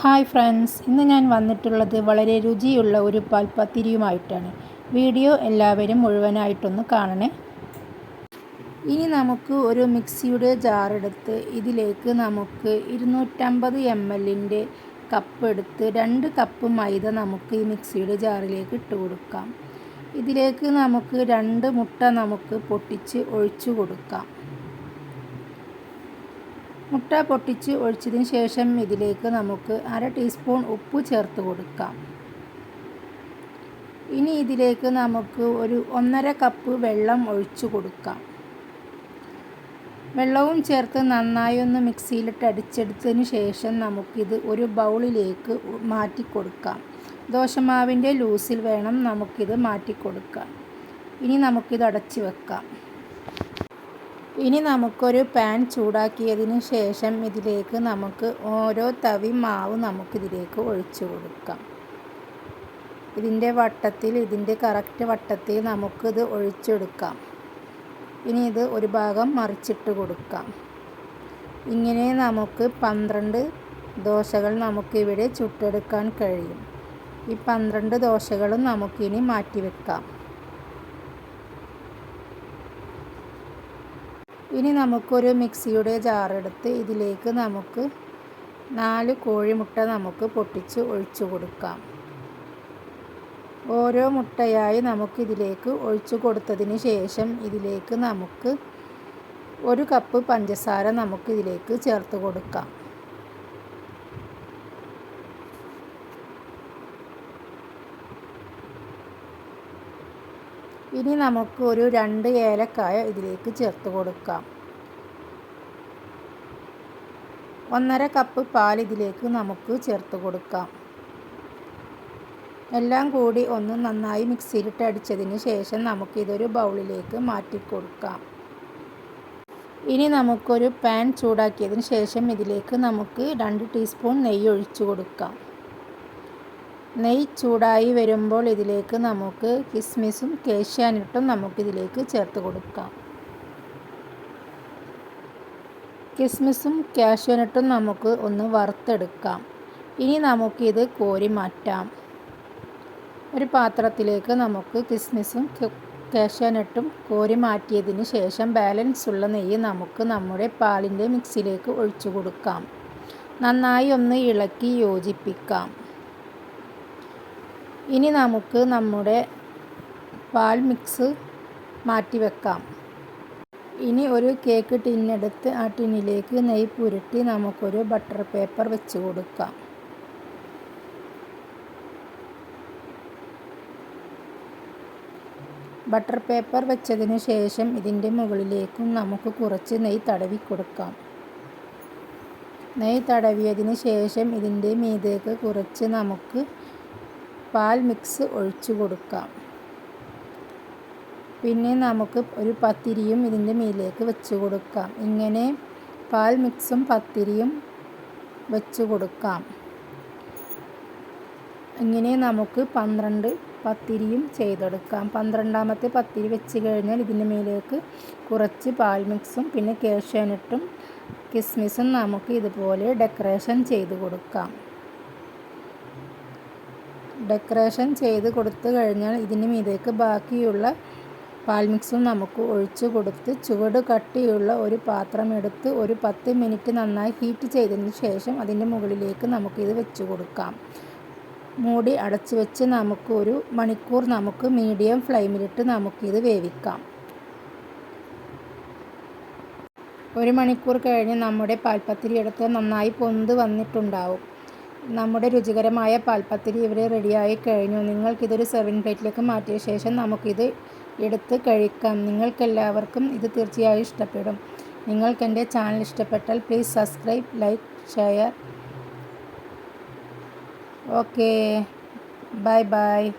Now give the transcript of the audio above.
Hi friends ഇന്ന് ഞാൻ വന്നിട്ടുള്ളത് വളരെ രുചിയുള്ള ഒരു പാൽപ്പത്തിരിയുമായിട്ടാണ്. വീഡിയോ എല്ലാവരും മുഴുവനായിട്ടൊന്ന് കാണണേ. ഇനി നമുക്ക് ഒരു മിക്സിയുടെ ജാറെടുത്ത് ഇതിലേക്ക് നമുക്ക് ഇരുന്നൂറ്റമ്പത് എം എല്ലിന്റെ കപ്പ് എടുത്ത് രണ്ട് കപ്പ് മൈദ നമുക്ക് ഈ മിക്സിയുടെ ജാറിലേക്ക് ഇട്ട് കൊടുക്കാം. ഇതിലേക്ക് നമുക്ക് രണ്ട് മുട്ട നമുക്ക് പൊട്ടിച്ച് ഒഴിച്ചു കൊടുക്കാം. മുട്ട പൊട്ടിച്ച് ഒഴിച്ചതിന് ശേഷം ഇതിലേക്ക് നമുക്ക് അര ടീസ്പൂൺ ഉപ്പ് ചേർത്ത് കൊടുക്കാം. ഇനി ഇതിലേക്ക് നമുക്ക് ഒരു ഒന്നര കപ്പ് വെള്ളം ഒഴിച്ചു കൊടുക്കാം. വെള്ളവും ചേർത്ത് നന്നായി ഒന്ന് മിക്സിയിലിട്ട് അടിച്ചെടുത്തതിന് ശേഷം നമുക്കിത് ഒരു ബൗളിലേക്ക് മാറ്റി കൊടുക്കാം. ദോശമാവിന്റെ ലൂസിൽ വേണം നമുക്കിത് മാറ്റി കൊടുക്കാം ഇനി നമുക്കിത് അടച്ചു വെക്കാം. ഇനി നമുക്കൊരു പാൻ ചൂടാക്കിയതിന് ശേഷം ഇതിലേക്ക് നമുക്ക് ഓരോ തവി മാവ് നമുക്കിതിലേക്ക് ഒഴിച്ചു കൊടുക്കാം. ഇതിന്റെ വട്ടത്തിൽ ഇതിന്റെ കറക്റ്റ് വട്ടത്തിൽ നമുക്കിത് ഒഴിച്ചെടുക്കാം. ഇനി ഇത് ഒരു ഭാഗം മറിച്ചിട്ട് കൊടുക്കാം. ഇങ്ങനെ നമുക്ക് പന്ത്രണ്ട് ദോശകൾ നമുക്കിവിടെ ചുട്ടെടുക്കാൻ കഴിയും. ഈ പന്ത്രണ്ട് ദോശകളും നമുക്കിനി മാറ്റി വെക്കാം ഇനി നമുക്കൊരു മിക്സിയുടെ ജാറെടുത്ത് ഇതിലേക്ക് നമുക്ക് നാല് കോഴിമുട്ട നമുക്ക് പൊട്ടിച്ച് ഒഴിച്ചു കൊടുക്കാം. ഓരോ മുട്ടയായി നമുക്കിതിലേക്ക് ഒഴിച്ചു കൊടുത്തതിന് ശേഷം ഇതിലേക്ക് നമുക്ക് ഒരു കപ്പ് പഞ്ചസാര നമുക്കിതിലേക്ക് ചേർത്ത് കൊടുക്കാം. ഇനി നമുക്ക് ഒരു രണ്ട് ഏലക്കായ ഇതിലേക്ക് ചേർത്ത് കൊടുക്കാം. ഒന്നര കപ്പ് പാൽ ഇതിലേക്ക് നമുക്ക് ചേർത്ത് കൊടുക്കാം. എല്ലാം കൂടി ഒന്ന് നന്നായി മിക്സിയിലിട്ട് അടിച്ചതിന് ശേഷം നമുക്കിതൊരു ബൗളിലേക്ക് മാറ്റി കൊടുക്കാം. ഇനി നമുക്കൊരു പാൻ ചൂടാക്കിയതിന് ശേഷം ഇതിലേക്ക് നമുക്ക് രണ്ട് ടീസ്പൂൺ നെയ്യ് ഒഴിച്ചു കൊടുക്കാം. നെയ്യ് ചൂടായി വരുമ്പോൾ ഇതിലേക്ക് നമുക്ക് കിസ്മിസും കേഷ്യാനിട്ടും നമുക്കിതിലേക്ക് ചേർത്ത് കൊടുക്കാം. കിസ്മിസും കാഷ്യൂനട്ടും നമുക്ക് ഒന്ന് വറുത്തെടുക്കാം. ഇനി നമുക്കിത് കോരി മാറ്റാം. ഒരു പാത്രത്തിലേക്ക് നമുക്ക് കിസ്മിസും കാഷ്യൂനട്ടും കോരി മാറ്റിയതിന് ശേഷം ബാലൻസ് ഉള്ള നെയ്യ് നമുക്ക് നമ്മുടെ പാലിന്റെ മിക്സിയിലേക്ക് ഒഴിച്ചു കൊടുക്കാം. നന്നായി ഒന്ന് ഇളക്കി യോജിപ്പിക്കാം. ഇനി നമുക്ക് നമ്മുടെ പാൽ മിക്സ് മാറ്റി വെക്കാം. ഇനി ഒരു കേക്ക് ടിന്നെടുത്ത് ആ ടിന്നിലേക്ക് നെയ്യ് പുരട്ടി നമുക്കൊരു ബട്ടർ പേപ്പർ വെച്ച് കൊടുക്കാം. ബട്ടർ പേപ്പർ വെച്ചതിന് ശേഷം ഇതിന്റെ മുകളിലേക്കും നമുക്ക് കുറച്ച് നെയ്യ് തടവി കൊടുക്കാം. നെയ്യ് തടവിയതിന് ശേഷം ഇതിന്റെ മീതേക്ക് കുറച്ച് നമുക്ക് പാൽ മിക്സ് ഒഴിച്ചു കൊടുക്കാം. പിന്നെ നമുക്ക് ഒരു പത്തിരിയും ഇതിന്റെ മേലേക്ക് വെച്ച് കൊടുക്കാം. ഇങ്ങനെ പാൽ മിക്സും പത്തിരിയും വെച്ച് കൊടുക്കാം. ഇങ്ങനെ നമുക്ക് പന്ത്രണ്ട് പത്തിരിയും ചെയ്തെടുക്കാം. പന്ത്രണ്ടാമത്തെ പത്തിരി വെച്ച് കഴിഞ്ഞാൽ ഇതിന്റെ മേലേക്ക് കുറച്ച് പാൽ മിക്സും പിന്നെ കേശാനിട്ടും കിസ്മിസും നമുക്ക് ഇതുപോലെ ഡെക്കറേഷൻ ചെയ്ത് കൊടുക്കാം. ഡെക്കറേഷൻ ചെയ്ത് കൊടുത്തു കഴിഞ്ഞാൽ ഇതിന് മീതേക്ക് ബാക്കിയുള്ള പാൽ മിക്സും നമുക്ക് ഒഴിച്ചു കൊടുത്ത് ചുവട് കട്ടിയുള്ള ഒരു പാത്രം എടുത്ത് ഒരു പത്ത് മിനിറ്റ് നന്നായി ഹീറ്റ് ചെയ്തതിന് ശേഷം അതിന്റെ മുകളിലേക്ക് നമുക്കിത് വെച്ച് കൊടുക്കാം. മൂടി അടച്ചു വെച്ച് നമുക്ക് ഒരു മണിക്കൂർ നമുക്ക് മീഡിയം ഫ്ലെയിമിലിട്ട് നമുക്കിത് വേവിക്കാം. ഒരു മണിക്കൂർ കഴിഞ്ഞ് നമ്മുടെ പാൽപ്പത്തിരി എടുത്ത് നന്നായി പൊന്ത് വന്നിട്ടുണ്ടാവും. നമ്മുടെ രുചികരമായ പാൽപ്പത്തിരി ഇവിടെ റെഡിയായി കഴിഞ്ഞു. നിങ്ങൾക്കിതൊരു സെർവിങ് പ്ലേറ്റിലേക്ക് മാറ്റിയ ശേഷം നമുക്കിത് എടുത്ത് കഴിക്കാം. നിങ്ങൾക്കെല്ലാവർക്കും ഇത് തീർച്ചയായും ഇഷ്ടപ്പെടും. നിങ്ങൾക്ക് എന്റെ ചാനൽ ഇഷ്ടപ്പെട്ടാൽ please subscribe like share okay bye bye